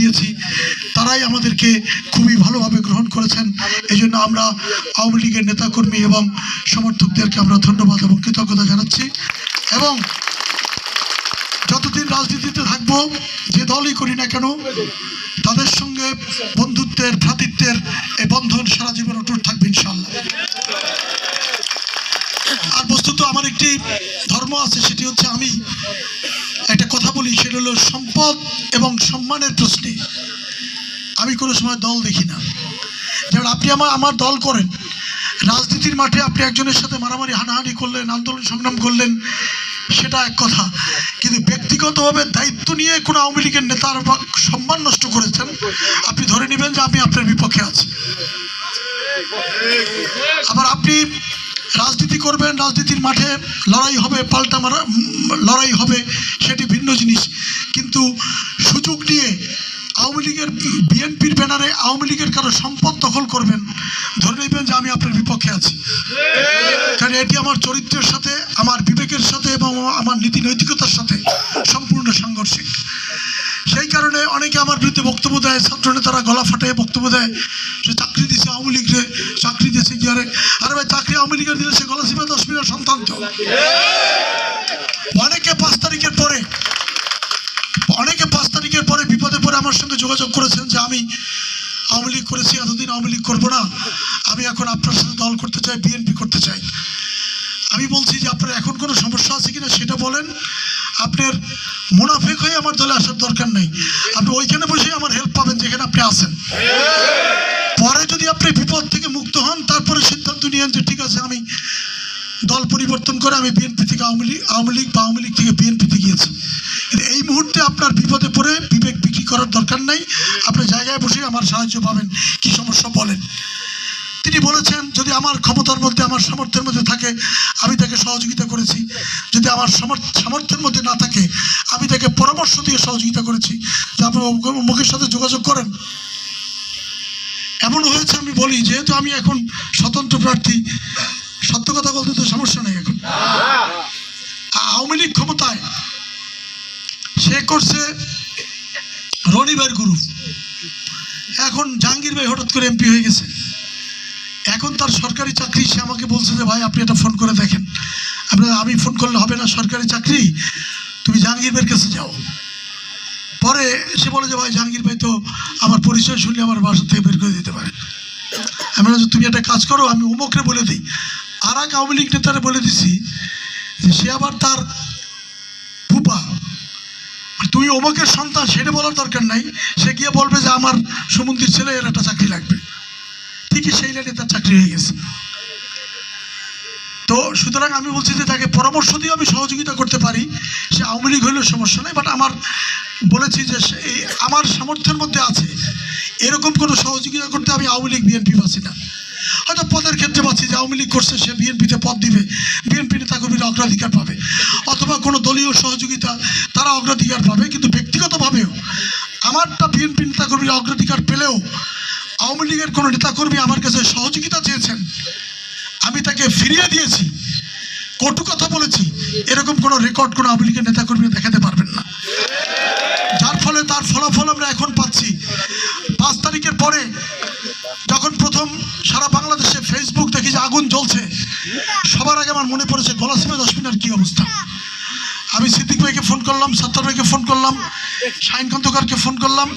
দিয়েছি, তারাই আমাদেরকে খুবই ভালোভাবে গ্রহণ করেছেন। এই জন্য আমরা আওয়ামী লীগের নেতাকর্মী এবং সমর্থকদেরকে আমরা ধন্যবাদ এবং কৃতজ্ঞতা জানাচ্ছি। এবং যতদিন রাজনীতিতে থাকব, যে দলই করি না কেন, তাদের সঙ্গে বন্ধুত্বের, ভ্রাতৃত্বের এই বন্ধন সারা জীবন অটুট থাকবে ইনশাল্লাহ বস্তুত আমার একটি ধর্ম আছে, সেটি হচ্ছে আমি একটা কথা বলি, সেটা হলো সম্পদ এবং সম্মানের প্রশ্নে। আমি কোনো সময় দল দেখি না। যেমন আপনি আমার আমার দল করেন, রাজনীতির মাঠে আপনি একজনের সাথে মারামারি, হানাহানি করলেন, আন্দোলন সংগ্রাম করলেন, সেটা এক কথা। কিন্তু ব্যক্তিগতভাবে দায়িত্ব নিয়ে কোনো আওয়ামী লীগের নেতার সম্মান নষ্ট করেছেন, আপনি ধরে নেবেন যে আমি আপনার বিপক্ষে আছি। আবার আপনি রাজনীতি করবেন, রাজনীতির মাঠে লড়াই হবে, পাল্টা মারা লড়াই হবে, সেটি ভিন্ন জিনিস। কিন্তু সুযোগ নিয়ে আওয়ামী লীগের বিএনপির ব্যানারে আওয়ামী লীগের কারও সম্পদ দখল করবেন, ধরে নেবেন যে আমি আপনার বিপক্ষে আছি। কারণ এটি আমার চরিত্রের সাথে, আমার বিবেকের সাথে এবং আমার নীতি নৈতিকতার সাথে সম্পূর্ণ সাংঘর্ষিক। সেই কারণে অনেকে আমার বিরুদ্ধে বক্তব্য দেয় ছাত্র নেতারা গলা ফাটায় বক্তব্য দেয় সে চাকরি দিছে আওয়ামী লীগরে চাকরি দিয়েছে গিয়ারে আরে? ভাই, চাকরি আওয়ামী লীগের দিলে সে গলা সিপে দশ মিনিটের সন্তান তো। অনেকে পাঁচ তারিখের পরে, অনেকে পাঁচ তারিখের পরে বিপদে পরে আমার সঙ্গে যোগাযোগ করেছেন যে আমি আওয়ামী লীগ করেছি, এতদিন আওয়ামী লীগ করব না। আমি এখন আপনার সাথে দল করতে চাই, বিএনপি করতে চাই। আমি বলছি যে আপনার এখন কোনো সমস্যা আছে কিনা সেটা বলেন। আপনার মুনাফিক হয়ে আমার দলে আসার দরকার নেই। আপনি ওইখানে বসে আমার হেল্প পাবেন যেখানে আপনি আসেন পরে যদি আপনি বিপদ থেকে মুক্ত হন, তারপরে সিদ্ধান্ত নিয়েন যে ঠিক আছে, আমি দল পরিবর্তন করে আমি বিএনপি থেকে আওয়ামী লীগ আওয়ামী লীগ বা আওয়ামী লীগ থেকে বিএনপিতে গিয়েছি। এই মুহূর্তে আপনার বিপদে পড়ে বিবেক বিক্রি করার দরকার নাই। আপনি জায়গায় বসে আমার সাহায্য পাবেন। কি সমস্যা বলেন? তিনি বলেছেন, যদি আমার ক্ষমতার মধ্যে, আমার সামর্থ্যের মধ্যে থাকে, আমি তাকে সহযোগিতা করেছি। যদি আমার সামর্থ্যের মধ্যে না থাকে, আমি তাকে পরামর্শ দিয়ে সহযোগিতা করেছি। যে আপনি মুখের সাথে যোগাযোগ করেন। এমন হয়েছে, আমি বলি, যেহেতু আমি এখন স্বতন্ত্র প্রার্থী, সত্য কথা বলতে তো সমস্যা নেই এখন। আওয়ামী লীগ ক্ষমতায়, সে করছে রনিবার গুরু এখন জাহাঙ্গীর ভাই হঠাৎ করে এমপি হয়ে গেছে। এখন তার সরকারি চাকরি, সে আমাকে বলছে যে, ভাই, আপনি এটা ফোন করে দেখেন। আপনার, আমি ফোন করলে হবে না সরকারি চাকরি? তুমি জাহাঙ্গীর ভাইয়ের কাছে যাও। পরে সে বলে যে, ভাই জাহাঙ্গীর ভাই তো আমার পরিচয় শুনলে আমার বাসা থেকে বের করে দিতে পারে। আমি বললাম তুমি একটা কাজ করো, আমি উমকরে বলে দিই। আর এক আওয়ামী লীগ নেতারে বলে দিছি যে, সে আবার তার ফুপা। তুই অমুকের সন্তান, সেটা বলার দরকার নাই। সে গিয়ে বলবে যে, আমার সমুদ্রের ছেলে, এর একটা চাকরি লাগবে। ঠিকই সেই লাইনে তার চাকরি হয়ে গেছে। তো সুতরাং আমি বলছি যে তাকে পরামর্শ দিয়ে আমি সহযোগিতা করতে পারি। সে আওয়ামী লীগ হইলেও সমস্যা নেই বাট আমার বলেছি যে আমার সামর্থ্যের মধ্যে আছে। এরকম কোনো সহযোগিতা করতে আমি আওয়ামী লীগ বিএনপি পাচ্ছি না। হয়তো পদের ক্ষেত্রে পাচ্ছি যে আওয়ামী লীগ করছে, সে বিএনপিতে পদ দিবে বিএনপি নেতাকর্মীরা অগ্রাধিকার পাবে। অথবা কোনো দলীয় সহযোগিতা, তারা অগ্রাধিকার পাবে, কিন্তু ব্যক্তিগতভাবেও, আমারটা বিএনপি নেতাকর্মীরা অগ্রাধিকার পেলেও আওয়ামী লীগের কোনো নেতাকর্মী আমার কাছে সহযোগিতা চেয়েছেন। আমি তাকে ফিরিয়ে দিয়েছি। কটু কথা বলেছি। এরকম কোনো রেকর্ড কোনো আওয়ামী লীগের নেতাকর্মীরা দেখাতে পারবেন না। যার ফলে তার ফলাফল আমরা এখন পাচ্ছি। পাঁচ তারিখের পরে যখন প্রথম সারা বাংলাদেশে ফেসবুক দেখি যে আগুন জ্বলছে, সবার আগে আমার মনে পড়েছে গলাসিমে দশমিনার কি অবস্থা। আমি সিদ্দিক ভাইকে ফোন করলাম, সাত্তার ভাইকে ফোন করলাম শাহিন খন্দকারকে ফোন করলাম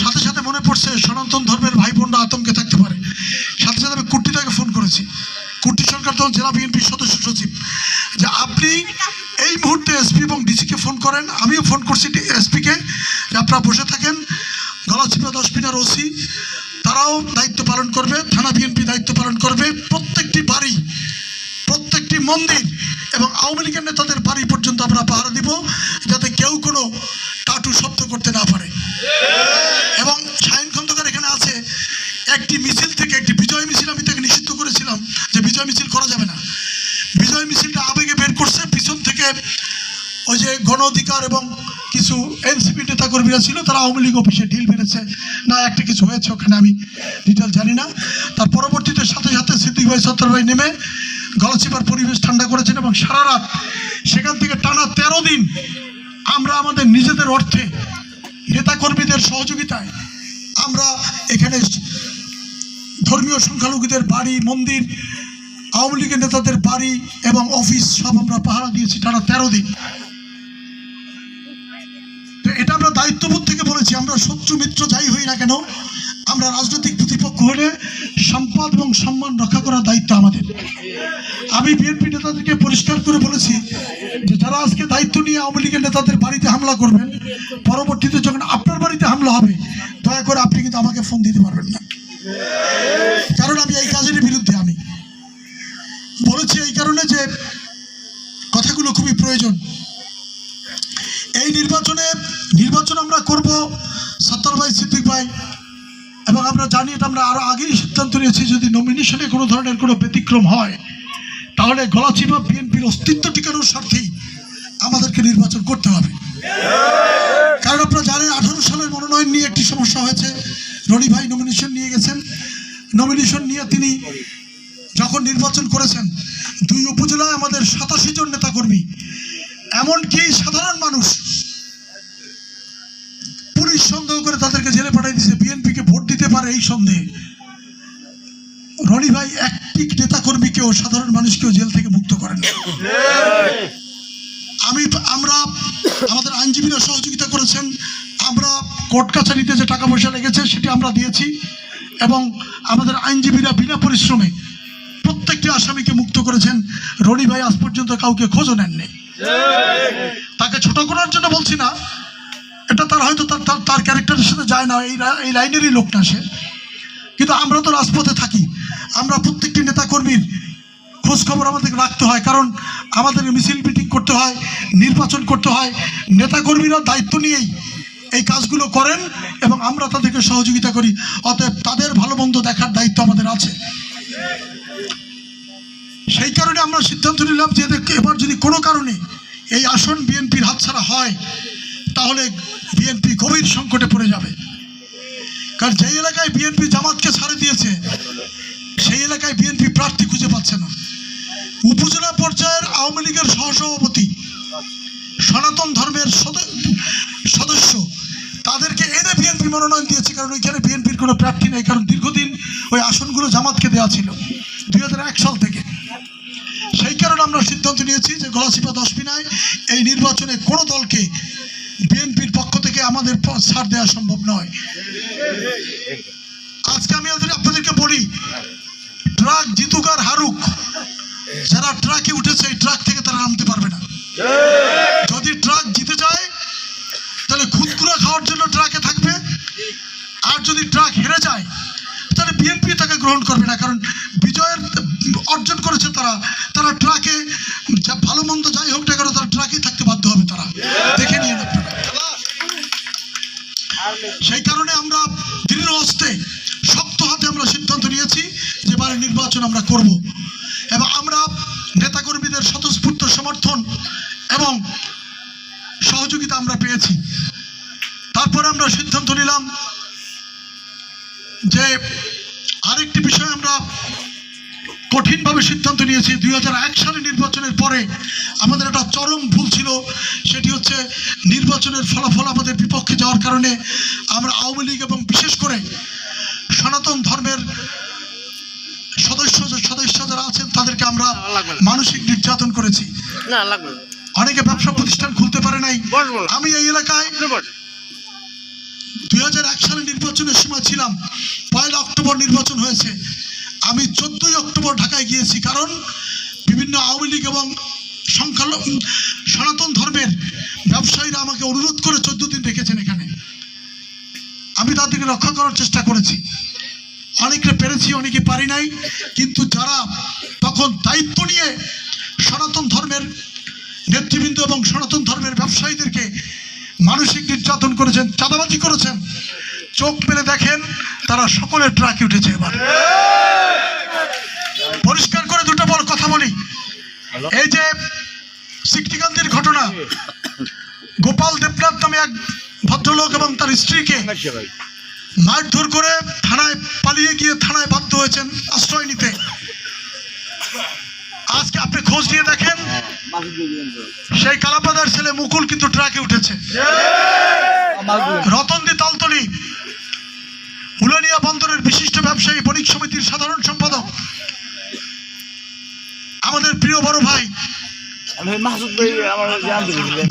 সাথে সাথে মনে পড়ছে সনাতন ধর্মের ভাই বোনরা আতঙ্কে থাকতে পারে। সাথে সাথে আমি কুট্টিদাকে ফোন করেছি। কুট্টি সরকার তখন জেলা বিএনপির সদস্য সচিব যে আপনি এই মুহূর্তে এসপি এবং ডিসিকে ফোন করেন, আমিও ফোন করছি এসপিকে যে আপনারা বসে থাকেন। গলাচিপা দশ মিনার ওসি, তারাও দায়িত্ব পালন করবে, থানা বিএনপি দায়িত্ব পালন করবে। প্রত্যেকটি বাড়ি প্রত্যেকটি মন্দির এবং আওয়ামী লীগের নেতাদের বাড়ি পর্যন্ত আমরা পাহারা দিব, যাতে কেউ কোনো টাটু শব্দ করতে না পারে। এবং শাহিন খন্দকার এখানে আছে, একটি মিছিল থেকে একটি বিজয় মিছিল আমি তাকে নিষিদ্ধ করেছিলাম যে বিজয় মিছিল করা যাবে না। বিজয় মিছিলটা আবেগে বের করছে, পিছন থেকে ওই যে গণ অধিকার এবং কিছু এনসিপি নেতাকর্মীরা ছিল, তারা আওয়ামী লীগ অফিসে ঢিল মেরেছে। না, একটা কিছু হয়েছে, ওখানে আমি ডিটেল জানি না। তার পরবর্তীতে সাথে সাথে সিদ্দিক ভাই সত্তর ভাই নেমে গলাচিপার পরিবেশ ঠান্ডা করেছেন এবং সারা রাত সেখান থেকে টানা তেরো দিন আমরা আমাদের নিজেদের অর্থে নেতাকর্মীদের সহযোগিতায় আমরা এখানে ধর্মীয় সংখ্যালঘুদের বাড়ি, মন্দির, আওয়ামী লীগের নেতাদের বাড়ি এবং অফিস সব আমরা পাহারা দিয়েছি টানা তেরো দিন। তো এটা আমরা দায়িত্ববোধ থেকে বলেছি, আমরা শত্রু মিত্র যাই হই না কেন আমরা রাজনৈতিক প্রতিপক্ষ হলে সম্পদ এবং সম্মান রক্ষা করার দায়িত্ব আমাদের। আমি বিএনপি নেতাদেরকে পরিষ্কার করে বলেছি যে যারা আজকে দায়িত্ব নিয়ে আওয়ামী লীগের নেতাদের বাড়িতে হামলা করবেন, পরবর্তীতে যখন আপনার বাড়িতে হামলা হবে, দয়া করে আপনি কিন্তু আমাকে ফোন দিতে পারবেন না। কারণ আমি এই কাজের বিরুদ্ধে আমি। বলেছি এই কারণে যে কথাগুলো খুবই প্রয়োজন। এই নির্বাচনে, নির্বাচন আমরা করব, সত্তর ভাই সিদ্দিক ভাই। এবং আমরা জানি এটা আমরা আরও আগেই সিদ্ধান্ত নিয়েছি, যদি নমিনেশনে কোনো ধরনের কোনো ব্যতিক্রম হয়, তাহলে গলাচিপা বিএনপির অস্তিত্ব টিকানোর স্বার্থেই আমাদেরকে নির্বাচন করতে হবে। কারণ আপনারা জানেন, আঠারো সালের মনোনয়ন নিয়ে একটি সমস্যা হয়েছে। রনি ভাই নমিনেশন নিয়ে গেছেন। নমিনেশন নিয়ে তিনি যখন নির্বাচন করেছেন, দুই উপজেলায় আমাদের সাতাশি জন নেতাকর্মী, এমনকি সাধারণ মানুষ পুলিশ সন্দেহ করে তাদেরকে জেলে পাঠিয়ে দিয়েছে। বিএনপিকে ভোট দিতে পারে এই সন্দেহে। রনি ভাই, একটি নেতাকর্মীকেও, সাধারণ মানুষকেও জেল থেকে মুক্ত করেন আমি, আমরা, আমাদের আইনজীবীরা সহযোগিতা করেছেন। আমরা কোর্ট কাছারিতে যে টাকা পয়সা লেগেছে, সেটি আমরা দিয়েছি। এবং আমাদের আইনজীবীরা বিনা পরিশ্রমে প্রত্যেকটি আসামিকে মুক্ত করেছেন। রনি ভাই আজ পর্যন্ত কাউকে খোঁজও নেননি। তাকে ছোট করার জন্য বলছি না এটা তার হয়তো তার তার- ক্যারেক্টারের সাথে যায় না, এই এই লাইনেরই লোক না সে। কিন্তু আমরা তো রাজপথে থাকি। আমরা প্রত্যেকটি নেতাকর্মীর খোঁজ খবর আমাদেরকে রাখতে হয়, কারণ আমাদের মিছিল মিটিং করতে হয়, নির্বাচন করতে হয়। নেতাকর্মীরা দায়িত্ব নিয়েই এই কাজগুলো করেন এবং আমরা তাদেরকে সহযোগিতা করি। অতএব তাদের ভালো মন্দ দেখার দায়িত্ব আমাদের আছে। সেই কারণে আমরা সিদ্ধান্ত নিলাম যে এবার যদি কোনো কারণে এই আসন বিএনপির হাতছাড়া হয়, তাহলে বিএনপি গভীর সংকটে পড়ে যাবে। কারণ যেই এলাকায় বিএনপি জামাতকে ছাড়ে দিয়েছে, সেই এলাকায় বিএনপি প্রার্থী খুঁজে পাচ্ছে না। উপজেলা পর্যায়ের আওয়ামী লীগের সহসভাপতি সনাতন ধর্মের সদ- সদস্য, তাদেরকে এনে বিএনপি মনোনয়ন দিয়েছে, কারণ ওইখানে বিএনপির কোনো প্রার্থী নেই, কারণ দীর্ঘদিন ওই আসনগুলো জামাতকে দেওয়া ছিল, দুই হাজার এক সাল থেকে। সেই কারণে আমরা সিদ্ধান্ত নিয়েছি যে গলাচিপা দশমিনায় এই নির্বাচনে কোনো দলকে বিএনপির পক্ষ থেকে আমাদের ছাড় দেওয়া সম্ভব নয়। আজকে আমি আপনাদেরকে বলি, ট্রাক জিতুক আর হারুক, যারা ট্রাকে উঠেছে, এই ট্রাক থেকে তারা নামতে পারবে না। যদি ট্রাক জিতে যায়, তাহলে খুদকুড়া খাওয়ার জন্য ট্রাকে থাকবে। আর যদি ট্রাক হেরে যায়, তাহলে বিএনপি তাকে গ্রহণ করবে না, কারণ বিজয়ের অর্জন করেছে তারা। তারা ট্রাকে ভালো মন্দ যাই হোক কেন সেই কারণে আমরা দৃঢ় হস্তে, শক্ত হাতে আমরা সিদ্ধান্ত নিয়েছি যে এবারে নির্বাচন আমরা করব। এবং আমরা নেতাকর্মীদের স্বতঃস্ফূর্ত সমর্থন এবং সহযোগিতা আমরা পেয়েছি। তারপরে আমরা সিদ্ধান্ত নিলাম যে আরেকটি বিষয় আমরা কঠিনভাবে সিদ্ধান্ত নিয়েছি দুই সালে নির্বাচনের পরে আমাদের একটা চরম ভুল ছিল। সেটি হচ্ছে নির্বাচনের ফলাফল আমাদের বিপক্ষে যাওয়ার কারণে আমরা আওয়ামী লীগ এবং বিশেষ করে সনাতন ধর্মের সদস্য সদস্য যারা আছেন তাদেরকে আমরা মানসিক নির্যাতন করেছি। অনেকে ব্যবসা প্রতিষ্ঠান খুলতে পারে নাই। আমি এই এলাকায় দুই সালে নির্বাচনের সময় ছিলাম। পয়লা অক্টোবর নির্বাচন হয়েছে। আমি চোদ্দই অক্টোবর ঢাকায় গিয়েছি, কারণ বিভিন্ন আওয়ামী লীগ এবং সংখ্যালঘু সনাতন ধর্মের ব্যবসায়ীরা আমাকে অনুরোধ করে চোদ্দ দিন রেখেছেন এখানে। আমি তাদেরকে রক্ষা করার চেষ্টা করেছি। অনেকে পেরেছি, অনেকে পারি নাই, কিন্তু যারা তখন দায়িত্ব নিয়ে সনাতন ধর্মের নেতৃবৃন্দ এবং সনাতন ধর্মের ব্যবসায়ীদেরকে মানসিক নির্যাতন করেছেন, চাঁদাবাজি করেছেন, চোখ মেলে দেখেন, তারা সকলে ট্রাকে উঠেছে এবার। পরিষ্কার করে দুটো বল কথা বলি। এই যে সিকটিকান্তির ঘটনা গোপাল দেবনাথ নামে এক ভদ্রলোক এবং তার স্ত্রীকে মারধর করে থানায় পালিয়ে গিয়ে থানায় বাধ্য হয়েছেন আশ্রয় নিতে। আজকে আপনি খোঁজ নিয়ে দেখেন সেই কালাপাদার ছেলে মুকুল কিন্তু ট্রাকে উঠেছে। রতনদি তালতলি উলানিয়া বন্দরের বিশিষ্ট ব্যবসায়ী বণিক সমিতির সাধারণ সম্পাদক আমাদের প্রিয় বড় ভাই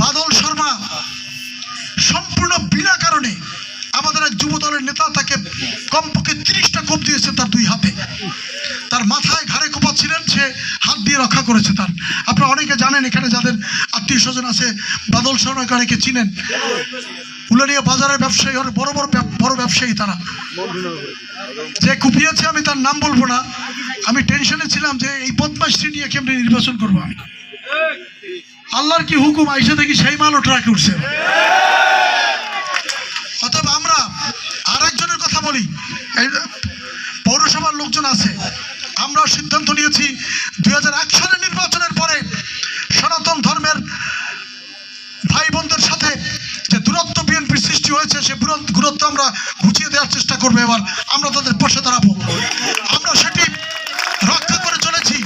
বাদল শর্মা সম্পূর্ণ বিনা কারণে আমাদের এক যুব দলের নেতা তাকে কমপক্ষে তিরিশটা কোপ দিয়েছে তার দুই হাতে। তার মাথায় ঘাড়ে কোপাচ্ছিলেন সে হাত দিয়ে রক্ষা করেছে তার। আপনারা অনেকে জানেন এখানে যাদের আত্মীয় স্বজন আছে বাদল শর্মাকে অনেকে চিনেন। উলানিয়া বাজারের ব্যবসায়ী অনেক বড় বড় বড় ব্যবসায়ী তারা। যে কুপিয়েছে আমি তার নাম বলব না। আমি টেনশনে ছিলাম যে এই বদমাসটি নিয়ে কেমনি নির্বাচন করব আমি। আল্লাহর কি হুকুম? আইসা দেখি সেই মালও ট্রাকে উঠছে। অতএব আমরা আর একজনের কথা বলি। পৌরসভার লোকজন আছে। আমরা সিদ্ধান্ত নিয়েছি দুই সালের নির্বাচনের পরে সনাতন ধর্মের ভাই বোনদের সাথে যে দূরত্ব সৃষ্টি হয়েছে, সে দূরত্ব আমরা ঘুচিয়ে দেওয়ার চেষ্টা করব এবার। আমরা তাদের পাশে দাঁড়াবো। আমরা সেটি রক্ষা করে চলেছি।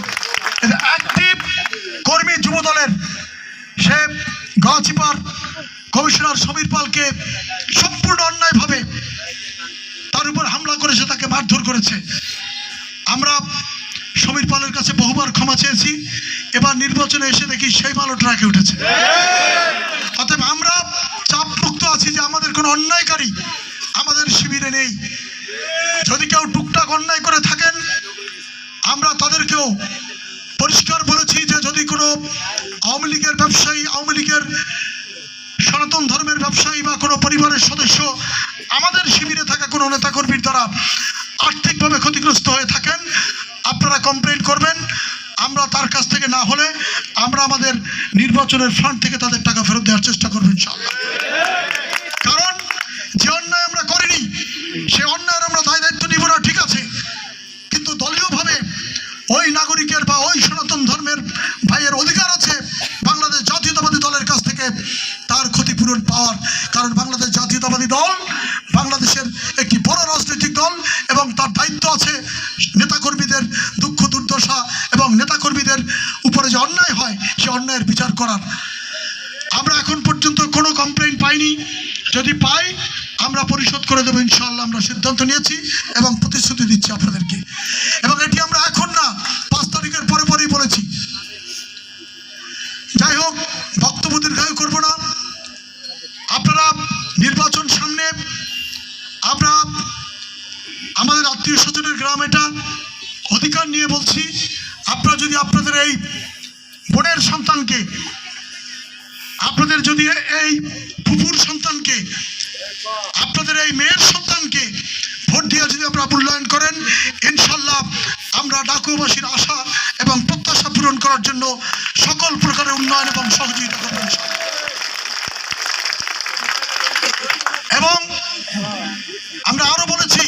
কর্মী যুব দলের সে গছিপার কমিশনার সমীর পালকে সম্পূর্ণ অন্যায়ভাবে তার উপর হামলা করেছে, তাকে মারধর করেছে। আমরা সমীর পালের কাছে বহুবার ক্ষমা চেয়েছি। এবার নির্বাচনে এসে দেখি সেই মালও ট্রাকে উঠেছে। অতএব আমরা আছি যে আমাদের কোনো অন্যায়কারী আমাদের শিবিরে নেই। যদি কেউ টুকটাক অন্যায় করে থাকেন, আমরা তাদেরকেও পরিষ্কার বলেছি যে যদি কোনো আওয়ামী লীগের ব্যবসায়ী, আওয়ামী লীগের সনাতন ধর্মের ব্যবসায়ী বা কোনো পরিবারের সদস্য আমাদের শিবিরে থাকা কোনো নেতাকর্মীর দ্বারা আর্থিকভাবে ক্ষতিগ্রস্ত হয়ে থাকেন, আপনারা কমপ্লেন করবেন, আমরা তার কাছ থেকে না হলে আমরা আমাদের নির্বাচনের ফান্ড থেকে তাদের টাকা ফেরত দেওয়ার চেষ্টা করব ইনশাল্লাহ কারণ যে অন্যায় আমরা করিনি, সে অন্যায়ের আমরা দায় দায়িত্ব নিব না, ঠিক আছে। কিন্তু দলীয়ভাবে ওই নাগরিকের আমরা পরিশোধ করে দেবো ইনশাল্লাহ আমরা সিদ্ধান্ত নিয়েছি এবং প্রতিশ্রুতি দিচ্ছি আপনাদেরকে। এবং এটি আমরা এখন না, পাঁচ তারিখের পরে পরেই বলেছি। যাই হোক, বক্তব্য দীর্ঘায়ু করব না। আপনারা নির্বাচন সামনে, আমরা আমাদের আত্মীয় স্বজনের গ্রাম এটা অধিকার নিয়ে বলছি। আপনারা যদি আপনাদের এই বোনের সন্তানকে, আপনাদের যদি এই ফুপুর সন্তানকে আপনাদের এই মেয়ের সন্তানকে ভোট দিয়ে যদি আপনারা মূল্যায়ন করেন ইনশাল্লাহ আমরা ডাকুবাসীর আশা এবং প্রত্যাশা পূরণ করার জন্য সকল প্রকারের উন্নয়ন এবং সহযোগিতা করব ইনশাল্লাহ। এবং আমরা আরও বলেছি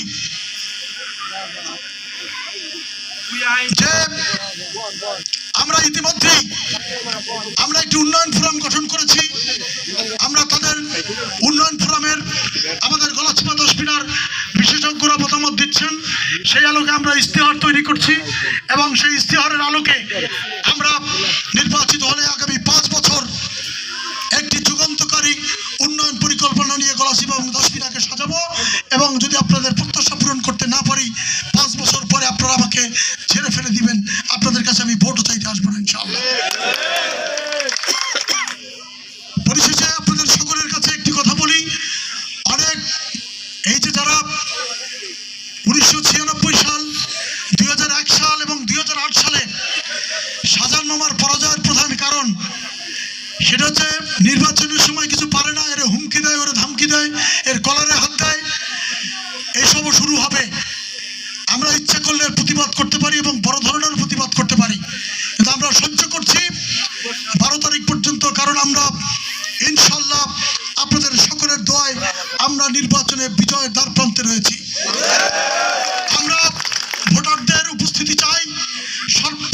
যে আমরা ইতিমধ্যেই আমরা একটি উন্নয়ন ফোরাম গঠন করেছি উন্নয়ন ফোরামের আমাদের গলাচিপা দশ মিনার বিশেষজ্ঞরা মতামত দিচ্ছেন। সেই আলোকে আমরা ইস্তেহার তৈরি করছি এবং সেই ইস্তেহারের আলোকে আমরা নির্বাচিত হলে সেটা হচ্ছে নির্বাচনের সময় কিছু পারে না, এর হুমকি দেয়, ওরা ধামকি দেয়, এর কলারে হাত দেয়। এইসবও শুরু হবে। আমরা ইচ্ছা করলে প্রতিবাদ করতে পারি এবং বড় ধরনের প্রতিবাদ করতে পারি। কিন্তু আমরা সহ্য করছি বারো তারিখ পর্যন্ত, কারণ আমরা ইনশাল্লাহ আপনাদের সকলের দোয়ায় আমরা নির্বাচনে বিজয়ের দ্বার প্রান্তে রয়েছি। আমরা ভোটারদের উপস্থিতি চাই সর্ব-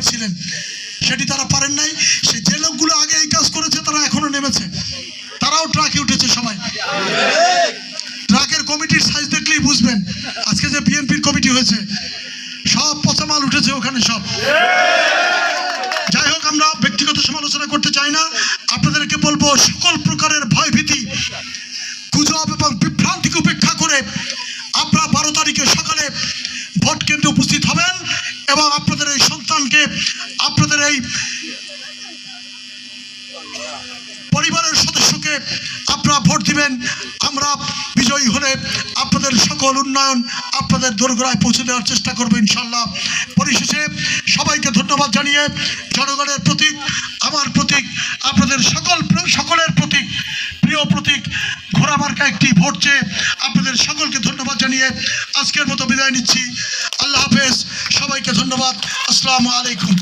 ছিলেন সেটি তারা পারেন নাই। সে যে লোকগুলো আগে এই কাজ করেছে, তারা এখনও নেমেছে। তারাও ট্রাকে উঠেছে সবাই। ট্রাকের কমিটির সাইজ দেখলেই বুঝবেন। আজকে যে বিএনপির কমিটি হয়েছে, সব পচা মাল উঠেছে ওখানে সব। পরিবারের সদস্যকে আপনারা ভোট দিবেন। আমরা বিজয়ী হলে আপনাদের সকল উন্নয়ন আপনাদের দোরগোড়ায় পৌঁছে দেওয়ার চেষ্টা করব ইনশাল্লাহ। পরিশেষে সবাইকে ধন্যবাদ জানিয়ে জনগণের প্রতীক, আমার প্রতীক, আপনাদের সকল সকলের প্রতীক, প্রিয় প্রতীক, ঘোড়া মার্কা একটি ভোট চেয়ে আপনাদের সকলকে ধন্যবাদ জানিয়ে আজকের মতো বিদায় নিচ্ছি। আল্লাহ হাফেজ, সবাইকে ধন্যবাদ। আসসালামু আলাইকুম।